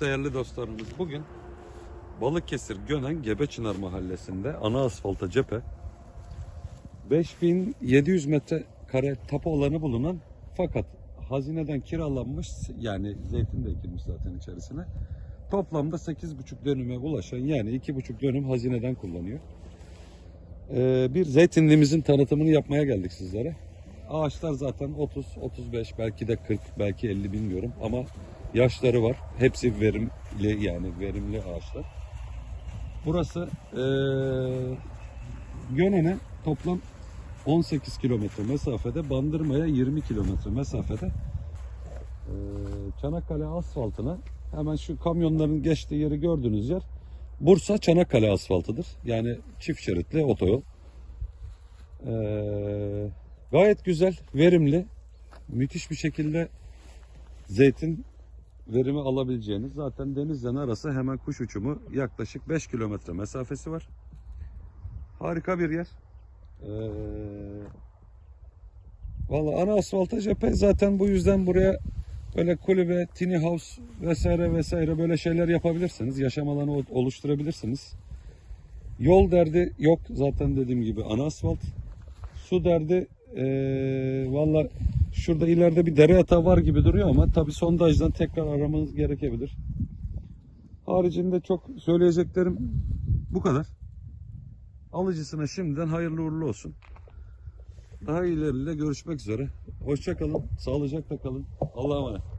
Değerli dostlarımız bugün Balıkesir Gönen Gebeçınar mahallesinde ana asfalta cephe 5700 metrekare tapu alanı bulunan fakat hazineden kiralanmış yani zeytin de ekilmiş zaten içerisine toplamda 8,5 dönüme ulaşan yani 2,5 dönüm hazineden kullanıyor. Ee, bir zeytinliğimizin tanıtımını yapmaya geldik sizlere. Ağaçlar zaten 30, 35 belki de 40 belki 50 bilmiyorum ama yaşları var. Hepsi verimli yani verimli ağaçlar. Burası eee Gönen'e toplam 18 kilometre mesafede, Bandırma'ya 20 kilometre mesafede. Eee, Çanakkale asfaltına hemen şu kamyonların geçtiği yeri gördüğünüz yer Bursa Çanakkale asfaltıdır. Yani çift şeritli otoyol. Eee, gayet güzel, verimli, müthiş bir şekilde zeytin verimi alabileceğiniz zaten denizden arası hemen kuş uçumu yaklaşık 5 kilometre mesafesi var. Harika bir yer. Ee, Valla ana asfalta cephe zaten bu yüzden buraya böyle kulübe, tiny house vesaire vesaire böyle şeyler yapabilirsiniz. Yaşam alanı oluşturabilirsiniz. Yol derdi yok zaten dediğim gibi ana asfalt. Su derdi ee, valla şurada ileride bir dere yatağı var gibi duruyor ama tabi sondajdan tekrar aramanız gerekebilir. Haricinde çok söyleyeceklerim bu kadar. Alıcısına şimdiden hayırlı uğurlu olsun. Daha ileriyle görüşmek üzere. Hoşça kalın, sağlıcakla kalın. Allah'a emanet.